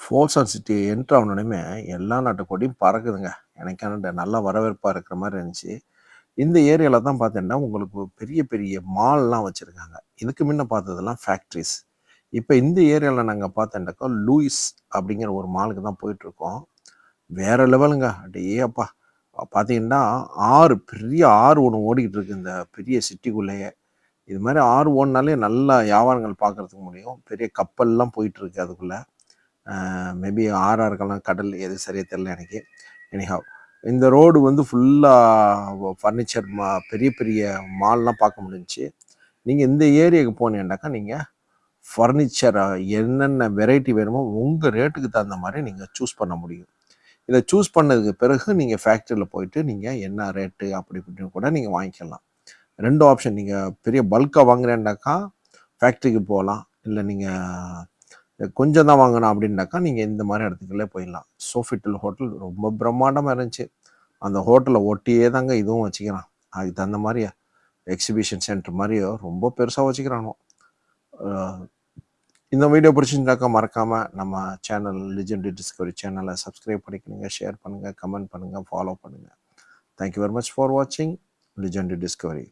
ஃபோர்ஸான் city enter ஆனோடனே எல்லா நாட்டு கொடியும் பறக்குதுங்க எனக்கான நல்லா வரவேற்பாக இருக்கிற மாதிரி இருந்துச்சு. இந்த ஏரியாவில் தான் பார்த்தீங்கன்னா உங்களுக்கு பெரிய பெரிய மால்லாம் வச்சுருக்காங்க. இதுக்கு முன்ன பார்த்ததெல்லாம் ஃபேக்ட்ரிஸ் இப்போ இந்த ஏரியாவில் நாங்கள் பார்த்தோம்னாக்கா லூயிஸ் அப்படிங்கிற ஒரு மாலுக்கு தான் போயிட்டுருக்கோம். வேற லெவலுங்க. அப்படியேப்பா அப்பா பார்த்தீங்கன்னா ஆறு பெரிய ஆறு ஒன்று ஓடிக்கிட்டு இருக்கு இந்த பெரிய சிட்டிக்குள்ளேயே. இது மாதிரி ஆறு ஓடினாலே நல்லா வியாபாரங்கள் பார்க்கறதுக்கு முடியும். பெரிய கப்பல்லாம் போயிட்டுருக்கு அதுக்குள்ளே. மேபி ஆறாக இருக்கலாம் கடல் எது சரியாக தெரில எனக்கு. எனிஹாவ் இந்த ரோடு வந்து ஃபுல்லாக ஃபர்னிச்சர் மா பெரிய பெரிய மால்லாம் பார்க்க முடிஞ்சிச்சு. நீங்கள் இந்த ஏரியாவுக்கு போனீங்கன்னாக்கா நீங்கள் ஃபர்னிச்சர் என்னென்ன வெரைட்டி வேணுமோ உங்கள் ரேட்டுக்கு தகுந்த மாதிரி நீங்கள் சூஸ் பண்ண முடியும். இதை சூஸ் பண்ணதுக்கு பிறகு நீங்கள் ஃபேக்ட்ரியில் போயிட்டு நீங்கள் என்ன ரேட்டு அப்படி இப்படின்னு கூட நீங்கள் வாங்கிக்கலாம். ரெண்டு ஆப்ஷன் நீங்கள் பெரிய பல்காக வாங்குறேன்னாக்கா ஃபேக்ட்ரிக்கு போகலாம். இல்லை நீங்கள் கொஞ்சம் தான் வாங்கணும் அப்படின்னாக்கா நீங்கள் இந்த மாதிரி இடத்துக்குள்ளே போயிடலாம். சோஃபிட்டல் ஹோட்டல் ரொம்ப பிரம்மாண்டமாக இருந்துச்சு. அந்த ஹோட்டலை ஒட்டியே தாங்க இதுவும் வச்சுக்கிறான். அதுக்கு தகுந்த மாதிரி எக்ஸிபிஷன் சென்டர் மாதிரியோ ரொம்ப பெருசாக வச்சுக்கிறானோ இந்த வீடியோ பிடிச்சிருந்தாக்கா மறக்காமல் நம்ம சேனல் லிஜெண்டரி டிஸ்கவரி சேனலை சப்ஸ்கிரைப் பண்ணிக்கணுங்க ஷேர் பண்ணுங்கள் கமெண்ட் பண்ணுங்கள் ஃபாலோ பண்ணுங்கள் thank you very much for வாட்சிங் லிஜெண்டரி டிஸ்கவரி